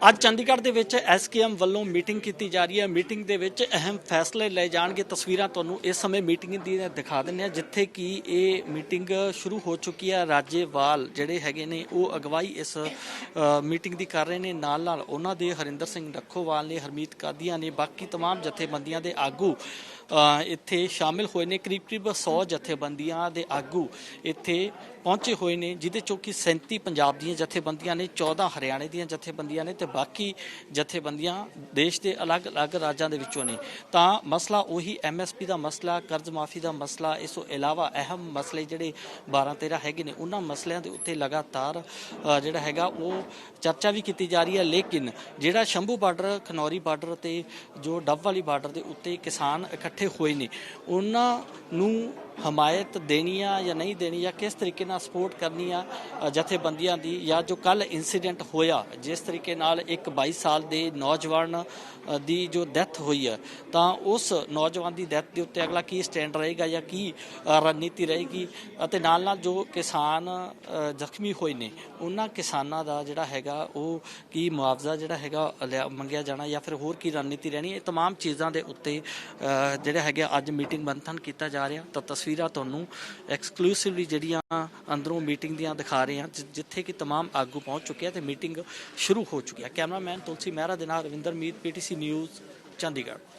ਅੱਜ ਚੰਡੀਗੜ੍ਹ ਦੇ ਵਿੱਚ ਐਸਕੇਐਮ ਵੱਲੋਂ ਮੀਟਿੰਗ ਕੀਤੀ ਜਾ ਰਹੀ ਹੈ ਮੀਟਿੰਗ ਦੇ ਵਿੱਚ ਅਹਿਮ ਫੈਸਲੇ ਲਏ ਜਾਣਗੇ ਤਸਵੀਰਾਂ ਤੁਹਾਨੂੰ ਇਸ ਸਮੇਂ ਮੀਟਿੰਗ ਦੀ ਦਿਖਾ ਦਿੰਦੇ ਆ ਜਿੱਥੇ ਕਿ ਇਹ ਮੀਟਿੰਗ ਸ਼ੁਰੂ ਹੋ ਚੁੱਕੀ ਹੈ ਰਾਜੇਵਾਲ ਜਿਹੜੇ ਹੈਗੇ ਨੇ ਉਹ ਅਗਵਾਈ ਇਸ ਅ, ਮੀਟਿੰਗ ਦੀ ਕਰ ਰਹੇ ਨੇ ਨਾਲ ਨਾਲ ਉਹਨਾਂ ਦੇ ਹਰਿੰਦਰ ਸਿੰਘ ਰੱਖੋਵਾਲ ਨੇ ਹਰਮੀਤ ਕਾਦੀਆਂ ਨੇ ਬਾਕੀ तमाम ਜਥੇਬੰਦੀਆਂ ਦੇ ਆਗੂ ਅ, ਇੱਥੇ ਸ਼ਾਮਿਲ ਹੋਏ ਨੇ ਕਰੀਬ ਕਰੀਬ 100 ਜਥੇਬੰਦੀਆਂ ਦੇ ਆਗੂ ਇੱਥੇ ਪਹੁੰਚੇ ਹੋਏ ਨੇ ਜਿਹਦੇ ਚੋਂ ਕਿ 37 ਪੰਜਾਬ ਦੀਆਂ ਜਥੇਬੰਦੀਆਂ ਨੇ 14 ਹਰਿਆਣੇ ਦੀਆਂ ਜਥੇਬੰਦੀਆਂ ਨੇ ਤੇ ਬਾਕੀ ਜਥੇਬੰਦੀਆਂ ਦੇਸ਼ ਦੇ ਅਲੱਗ-ਅਲੱਗ ਰਾਜਾਂ ਦੇ ਵਿੱਚੋਂ ਨੇ। ਤਾਂ ਮਸਲਾ ਉਹੀ ਐਮਐਸਪੀ ਦਾ ਮਸਲਾ, ਕਰਜ਼ ਮਾਫੀ ਦਾ ਮਸਲਾ, ਇਸ ਤੋਂ ਇਲਾਵਾ ਅਹਿਮ ਮਸਲੇ ਜਿਹੜੇ 12 13 ਹੈਗੇ ਨੇ, ਉਹਨਾਂ ਮਸਲਿਆਂ ਦੇ ਉੱਤੇ ਲਗਾਤਾਰ ਜਿਹੜਾ ਹੈਗਾ ਉਹ ਚਰਚਾ ਵੀ ਕੀਤੀ ਜਾ ਰਹੀ ਹੈ। ਲੇਕਿਨ ਜਿਹੜਾ ਸ਼ੰਭੂ ਬਾਰਡਰ, ਖਨੌਰੀ ਬਾਰਡਰ ਤੇ ਜੋ ਡੱਬ ਵਾਲੀ ਬਾਰਡਰ ਦੇ ਉੱਤੇ ਕਿਸਾਨ ਇਕੱਠੇ ਹੋਏ ਨੇ, ਉਹਨਾਂ ਨੂੰ ਹਮਾਇਤ ਦੇਣੀ ਆ ਜਾਂ ਨਹੀਂ ਦੇਣੀ ਜਾਂ ਕਿਸ ਤਰੀਕੇ ਨਾਲ ਸਪੋਰਟ ਕਰਨੀ ਆ ਅ, ਜਥੇਬੰਦੀਆਂ ਦੀ ਜਾਂ ਜੋ ਕੱਲ ਇਨਸੀਡੈਂਟ ਹੋਇਆ ਜਿਸ ਤਰੀਕੇ ਨਾਲ ਇੱਕ 22 ਸਾਲ ਦੇ ਨੌਜਵਾਨ ਅ, ਦੀ ਜੋ ਡੈਥ ਹੋਈ ਹੈ ਤਾਂ ਉਸ ਨੌਜਵਾਨ ਦੀ ਡੈਥ ਦੇ ਉੱਤੇ ਅਗਲਾ ਕੀ ਸਟੈਂਡ ਰਹੇਗਾ ਜਾਂ ਕੀ ਅ, ਰਣਨੀਤੀ ਰਹੇਗੀ ਅਤੇ ਨਾਲ ਨਾਲ ਜੋ ਕਿਸਾਨ ਅ, ਜ਼ਖਮੀ ਹੋਏ ਨੇ ਉਹਨਾਂ ਕਿਸਾਨਾਂ ਦਾ ਜਿਹੜਾ ਹੈਗਾ ਉਹ ਕੀ ਮੁਆਵਜ਼ਾ ਜਿਹੜਾ ਹੈਗਾ ਲਿਆ- ਮੰਗਿਆ ਜਾਣਾ ਜਾਂ ਫਿਰ ਹੋਰ ਕੀ ਰਣਨੀਤੀ ਰਹਿਣੀ ਇਹ तमाम ਚੀਜ਼ਾਂ ਦੇ ਉੱਤੇ ਅ, ਜਿਹੜਾ ਹੈਗਾ ਅੱਜ ਮੀਟਿੰਗ ਮੰਥਨ ਕੀਤਾ ਜਾ ਰਿਹਾ ਤਾਂ ਤਸਵੀਰਾਂ ਤੁਹਾਨੂੰ ਐਕਸਕਲੂਸਿਵਲੀ ਜਿਹੜੀਆਂ ਅੰਦਰੋਂ ਮੀਟਿੰਗ ਦੀਆਂ ਦਿਖਾ ਰਹੇ ਹਾਂ ਜਿ- ਜਿੱਥੇ ਕਿ तमाम ਆਗੂ ਪਹੁੰਚ ਚੁੱਕੇ ਆ ਤੇ ਮੀਟਿੰਗ ਸ਼ੁਰੂ ਹੋ ਚੁੱਕੀ ਹੈ ਕੈਮਰਾਮੈਨ ਤੁਲਸੀ ਮਹਿਰਾ ਦੇ ਨਾਲ ਰਵਿੰਦਰ ਮੀਤ ਪੀਟੀਸੀ ਨਿਊਜ਼ ਚੰਡੀਗੜ੍ਹ